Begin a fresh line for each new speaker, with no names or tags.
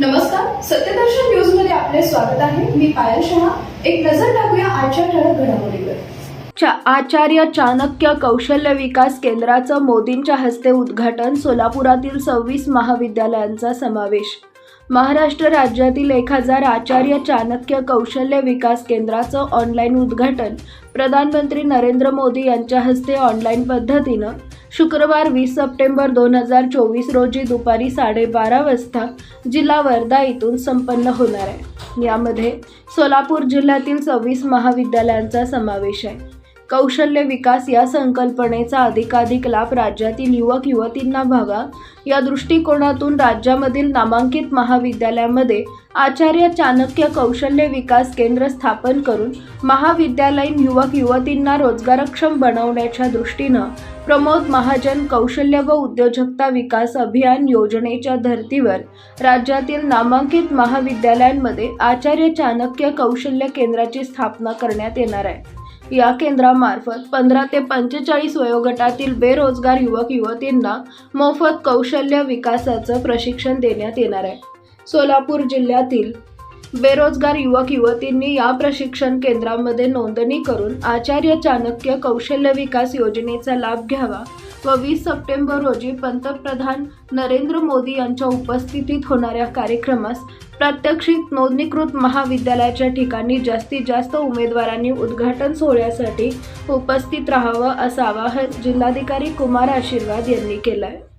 नमस्कार सत्यदर्शन न्यूज मध्ये आपले स्वागत आहे मी पायल शहा एक नजर आजच्या ठळक घडामोडीवर आचार्य चाणक्य कौशल्य विकास केंद्राचं मोदींच्या हस्ते उद्घाटन सोलापुरातील सव्वीस महाविद्यालयांचा समावेश महाराष्ट्र राज्यातील एक हजार आचार्य चाणक्य कौशल्य विकास केंद्राचं ऑनलाईन उद्घाटन प्रधानमंत्री नरेंद्र मोदी यांच्या हस्ते ऑनलाईन पद्धतीनं शुक्रवार वीस सप्टेंबर दोन हजार चोवीस रोजी दुपारी साडेबारा वाजता जिल्हा वर्धा इथून संपन्न होणार आहे यामध्ये सोलापूर जिल्ह्यातील सव्वीस महाविद्यालयांचा समावेश आहे कौशल्य विकास या संकल्पनेचा अधिकाधिक लाभ राज्यातील युवक युवतींना व्हावा या दृष्टिकोनातून राज्यामधील नामांकित महाविद्यालयामध्ये आचार्य चाणक्य कौशल्य विकास केंद्र स्थापन करून महाविद्यालयीन युवक युवतींना रोजगारक्षम बनवण्याच्या दृष्टीनं प्रमोद महाजन कौशल्य व उद्योजकता विकास अभियान योजनेच्या धर्तीवर राज्यातील नामांकित महाविद्यालयांमध्ये आचार्य चाणक्य कौशल्य केंद्राची स्थापना करण्यात येणार आहे या केंद्रामार्फत पंधरा ते पंचेचाळीस वयोगटातील बेरोजगार युवक युवतींना मोफत कौशल्य विकासाचं प्रशिक्षण देण्यात येणार आहे सोलापूर जिल्ह्यातील बेरोजगार युवक युवतींनी या प्रशिक्षण केंद्रामध्ये नोंदणी करून आचार्य चाणक्य कौशल्य विकास योजनेचा लाभ घ्यावा व वीस सप्टेंबर रोजी पंतप्रधान नरेंद्र मोदी यांच्या उपस्थितीत होणाऱ्या कार्यक्रमास प्रात्यक्षिक नोंदणीकृत महाविद्यालयाच्या ठिकाणी जास्तीत जास्त उमेदवारांनी उद्घाटन सोहळ्यासाठी उपस्थित राहावं असं आवाहन जिल्हाधिकारी कुमार आशीर्वाद यांनी केलं आहे